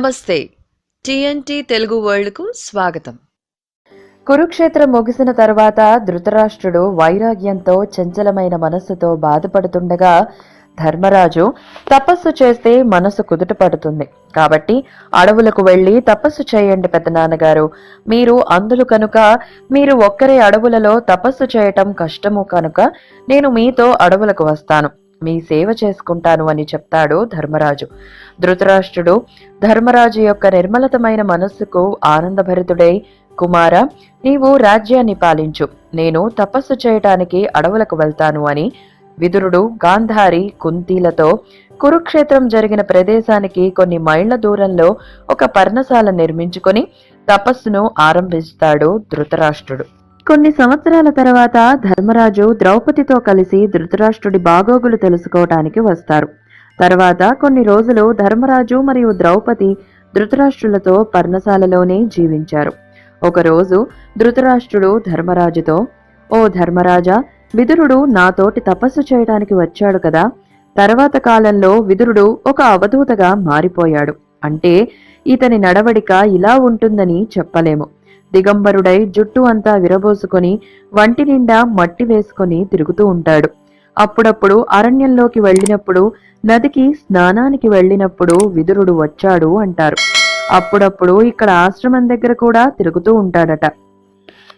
నమస్తే. టిఎన్టి తెలుగు వరల్డ్కు స్వాగతం. కురుక్షేత్రం ముగిసిన తర్వాత ధృతరాష్ట్రుడు వైరాగ్యంతో చంచలమైన మనస్సుతో బాధపడుతుండగా ధర్మరాజు తపస్సు చేస్తే మనసు కుదుట పడుతుంది. కాబట్టి అడవులకు వెళ్ళి తపస్సు చేయండి పెద్దనాన్నగారు. మీరు అందులు కనుక మీరు ఒక్కరే అడవులలో తపస్సు చేయటం కష్టము కనుక నేను మీతో అడవులకు వస్తాను. మీ సేవ చేసుకుంటాను అని చెప్తాడు ధర్మరాజు. ధృతరాష్ట్రుడు ధర్మరాజు యొక్క నిర్మలతమైన మనస్సుకు ఆనందభరితుడై కుమార నీవు రాజ్యాన్ని పాలించు. నేను తపస్సు చేయటానికి అడవులకు వెళ్తాను అని విదురుడు గాంధారి కుంతీలతో కురుక్షేత్రం జరిగిన ప్రదేశానికి కొన్ని మైళ్ళ దూరంలో ఒక పర్ణశాల నిర్మించుకొని తపస్సును ఆరంభిస్తాడు ధృతరాష్ట్రుడు. కొన్ని సంవత్సరాల తర్వాత ధర్మరాజు ద్రౌపదితో కలిసి ధృతరాష్ట్రుడి బాగోగులు తెలుసుకోవటానికి వస్తారు. తర్వాత కొన్ని రోజులు ధర్మరాజు మరియు ద్రౌపది ధృతరాష్ట్రులతో పర్ణశాలలోనే జీవించారు. ఒకరోజు ధృతరాష్ట్రుడు ధర్మరాజుతో ఓ ధర్మరాజా విదురుడు నాతోటి తపస్సు చేయడానికి వచ్చాడు కదా. తర్వాత కాలంలో విదురుడు ఒక అవధూతగా మారిపోయాడు. అంటే ఇతని నడవడిక ఇలా ఉంటుందని చెప్పలేము. దిగంబరుడై జుట్టు అంతా విరబోసుకొని వంటి నిండా మట్టి వేసుకొని తిరుగుతూ ఉంటాడు. అప్పుడప్పుడు అరణ్యంలోకి వెళ్ళినప్పుడు నదికి స్నానానికి వెళ్ళినప్పుడు విదురుడు వచ్చాడు అంటారు. అప్పుడప్పుడు ఇక్కడ ఆశ్రమం దగ్గర కూడా తిరుగుతూ ఉంటాడట.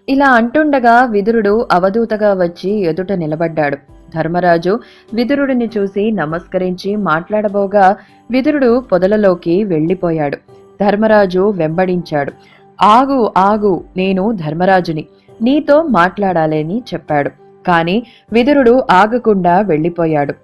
ఇలా అంటుండగా విదురుడు అవధూతగా వచ్చి ఎదుట నిలబడ్డాడు. ధర్మరాజు విదురుడిని చూసి నమస్కరించి మాట్లాడబోగా విదురుడు పొదలలోకి వెళ్ళిపోయాడు. ధర్మరాజు వెంబడించాడు. ఆగు ఆగు నేను ధర్మరాజుని. నీతో మాట్లాడాలని చెప్పాడు. కాని విదురుడు ఆగకుండా వెళ్ళిపోయాడు.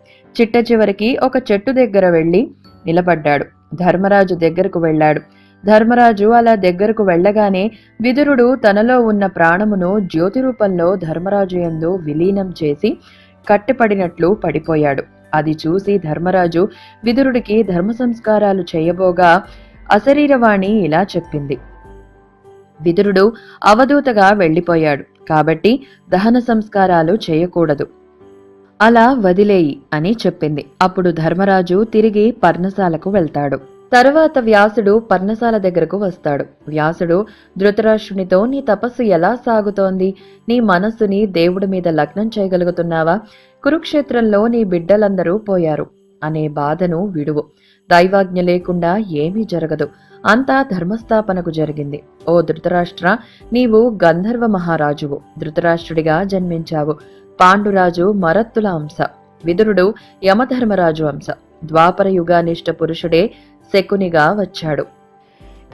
చిట్ట చివరికి ఒక చెట్టు దగ్గర వెళ్ళి నిలబడ్డాడు. ధర్మరాజు దగ్గరకు వెళ్ళాడు. ధర్మరాజు అలా దగ్గరకు వెళ్ళగానే విదురుడు తనలో ఉన్న ప్రాణమును జ్యోతి రూపంలో ధర్మరాజు యందు విలీనం చేసి కట్టిపడినట్లు పడిపోయాడు. అది చూసి ధర్మరాజు విదురుడికి ధర్మ సంస్కారాలు చేయబోగా అశరీరవాణి ఇలా చెప్పింది. విదురుడు అవధూతగా వెళ్ళిపోయాడు. కాబట్టి దహన సంస్కారాలు చేయకూడదు. అలా వదిలేయి అని చెప్పింది. అప్పుడు ధర్మరాజు తిరిగి పర్ణశాలకు వెళ్తాడు. తరువాత వ్యాసుడు పర్ణశాల దగ్గరకు వస్తాడు. వ్యాసుడు ధృతరాష్ట్రునితో నీ తపస్సు ఎలా సాగుతోంది? నీ మనస్సుని దేవుడి మీద లగ్నం చేయగలుగుతున్నావా? కురుక్షేత్రంలో నీ బిడ్డలందరూ పోయారు. అనే బాధను విడువు. దైవాజ్ఞ లేకుండా ఏమీ జరగదు. అంతా ధర్మస్థాపనకు జరిగింది. ఓ ధృతరాష్ట్ర నీవు గంధర్వ మహారాజువు. ధృతరాష్ట్రుడిగా జన్మించావు. పాండురాజు మరత్తుల అంశ. విదురుడు యమధర్మరాజు అంశ. ద్వాపర యుగానిష్ట పురుషుడే శకునిగా వచ్చాడు.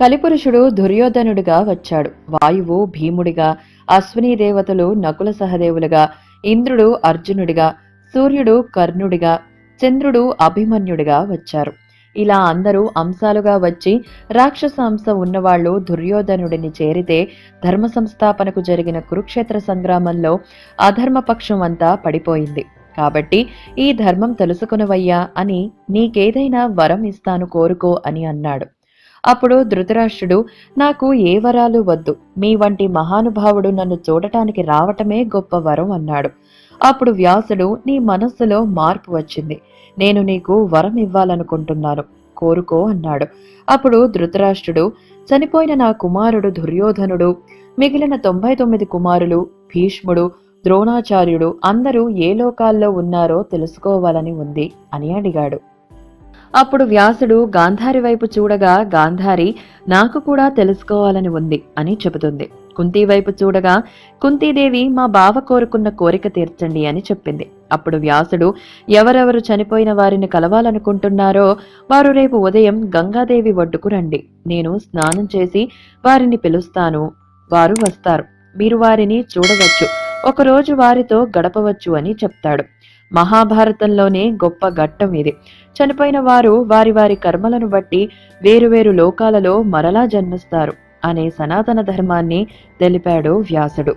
కలిపురుషుడు దుర్యోధనుడిగా వచ్చాడు. వాయువు భీముడిగా అశ్వినీ దేవతలు నకుల సహదేవులుగా ఇంద్రుడు అర్జునుడిగా సూర్యుడు కర్ణుడిగా చంద్రుడు అభిమన్యుడిగా వచ్చారు. ఇలా అందరూ అంశాలుగా వచ్చి రాక్షస అంశం ఉన్నవాళ్ళు దుర్యోధనుడిని చేరితే ధర్మ సంస్థాపనకు జరిగిన కురుక్షేత్ర సంగ్రామంలో అధర్మపక్షం అంతా పడిపోయింది. కాబట్టి ఈ ధర్మం తెలుసుకునవయ్యా అని నీకేదైనా వరం ఇస్తాను కోరుకో అని అన్నాడు. అప్పుడు ధృతరాష్ట్రుడు నాకు ఏ వరాలు వద్దు. మీ వంటి మహానుభావుడు నన్ను చూడటానికి రావటమే గొప్ప వరం అన్నాడు. అప్పుడు వ్యాసుడు నీ మనస్సులో మార్పు వచ్చింది. నేను నీకు వరం ఇవ్వాలనుకుంటున్నాను. కోరుకో అన్నాడు. అప్పుడు ధృతరాష్ట్రుడు చనిపోయిన నా కుమారుడు దుర్యోధనుడు మిగిలిన తొంభై తొమ్మిది కుమారులు భీష్ముడు ద్రోణాచార్యుడు అందరూ ఏ లోకాల్లో ఉన్నారో తెలుసుకోవాలని ఉంది అని అడిగాడు. అప్పుడు వ్యాసుడు గాంధారి వైపు చూడగా గాంధారి నాకు కూడా తెలుసుకోవాలని ఉంది అని చెబుతుంది. కుంతి వైపు చూడగా కుంతీదేవి మా బావ కోరుకున్న కోరిక తీర్చండి అని చెప్పింది. అప్పుడు వ్యాసుడు ఎవరెవరు చనిపోయిన వారిని కలవాలనుకుంటున్నారో వారు రేపు ఉదయం గంగాదేవి ఒడ్డుకు రండి. నేను స్నానం చేసి వారిని పిలుస్తాను. వారు వస్తారు. మీరు వారిని చూడవచ్చు. ఒకరోజు వారితో గడపవచ్చు అని చెప్తాడు. మహాభారతంలోనే గొప్ప ఘట్టం ఇది. చనిపోయిన వారు వారి వారి కర్మలను బట్టి వేరువేరు లోకాలలో మరలా జన్మిస్తారు. అనే సనాతన ధర్మాన్ని తెలిపాడు వ్యాసుడు.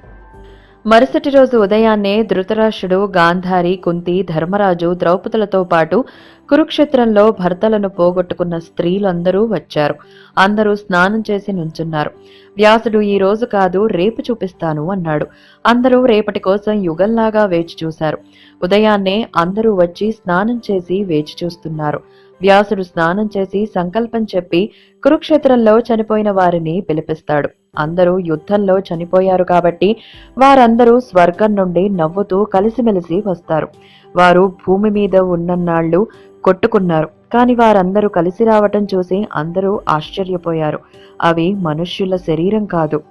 మరుసటి రోజు ఉదయాన్నే ధృతరాష్ట్రుడు గాంధారి కుంతి ధర్మరాజు ద్రౌపదులతో పాటు కురుక్షేత్రంలో భర్తలను పోగొట్టుకున్న స్త్రీలందరూ వచ్చారు. అందరూ స్నానం చేసి నుంచున్నారు. వ్యాసుడు ఈ రోజు కాదు రేపు చూపిస్తాను అన్నాడు. అందరూ రేపటి కోసం యుగంలాగా వేచి చూశారు. ఉదయాన్నే అందరూ వచ్చి స్నానం చేసి వేచి చూస్తున్నారు. వ్యాసుడు స్నానం చేసి సంకల్పం చెప్పి కురుక్షేత్రంలో చనిపోయిన వారిని పిలిపిస్తాడు. అందరూ యుద్ధంలో చనిపోయారు కాబట్టి వారందరూ స్వర్గం నుండి నవ్వుతూ కలిసిమెలిసి వస్తారు. వారు భూమి మీద ఉన్నన్నాళ్ళు కొట్టుకున్నారు. కాని వారందరూ కలిసి రావటం చూసి అందరూ ఆశ్చర్యపోయారు. అవి మనుష్యుల శరీరం కాదు.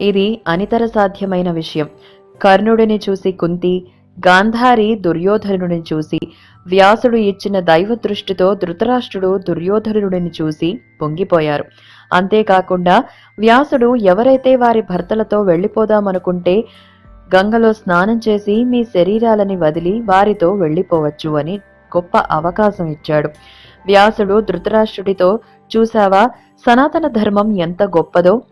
ఇది అనితర సాధ్యమైన విషయం. కర్ణుడిని చూసి కుంతి గాంధారి దుర్యోధనుడిని చూసి వ్యాసుడు ఇచ్చిన దైవ దృష్టితో ధృతరాష్ట్రుడు దుర్యోధనుడిని చూసి పొంగిపోయారు. అంతేకాకుండా వ్యాసుడు ఎవరైతే వారి భర్తలతో వెళ్ళిపోదామనుకుంటే గంగలో స్నానం చేసి మీ శరీరాలని వదిలి వారితో వెళ్ళిపోవచ్చు అని గొప్ప అవకాశం ఇచ్చాడు. వ్యాసుడు ధృతరాష్ట్రుడితో చూసావా సనాతన ధర్మం ఎంత గొప్పదో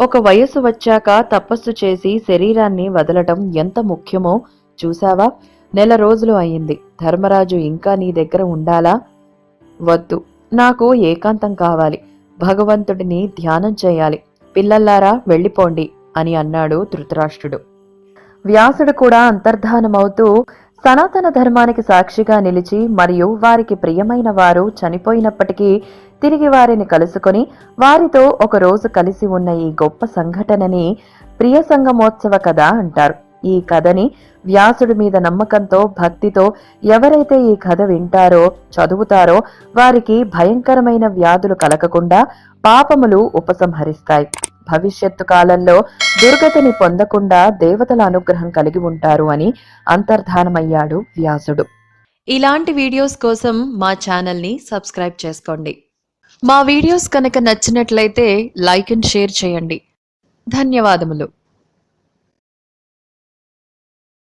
ఒక వయసు వచ్చాక తపస్సు చేసి శరీరాన్ని వదలటం ఎంత ముఖ్యమో చూసావా నెల రోజులు అయింది ధర్మరాజు ఇంకా నీ దగ్గర ఉండాలా? వద్దు. నాకు ఏకాంతం కావాలి. భగవంతుడిని ధ్యానం చేయాలి. పిల్లల్లారా వెళ్ళిపోండి అని అన్నాడు ధృతరాష్ట్రుడు. వ్యాసుడు కూడా అంతర్ధానమవుతూ సనాతన ధర్మానికి సాక్షిగా నిలిచి మరియు వారికి ప్రియమైన వారు చనిపోయినప్పటికీ తిరిగి వారిని కలుసుకొని వారితో ఒక రోజు కలిసి ఉన్న ఈ గొప్ప సంఘటనని ప్రియ సంగమోత్సవ కథ అంటారు. ఈ కథని వ్యాసుడి మీద నమ్మకంతో భక్తితో ఎవరైతే ఈ కథ వింటారో చదువుతారో వారికి భయంకరమైన వ్యాధులు కలగకుండా పాపములు ఉపసంహరిస్తాయి. భవిష్యత్తు కాలంలో దుర్గతిని పొందకుండా దేవతల అనుగ్రహం కలిగి ఉంటారు అని అంతర్ధానమయ్యాడు వ్యాసుడు. ఇలాంటి వీడియోస్ కోసం మా ఛానల్ని సబ్స్క్రైబ్ చేసుకోండి. మా వీడియోస్ కనుక నచ్చినట్లయితే లైక్ అండ్ షేర్ చేయండి. ధన్యవాదములు.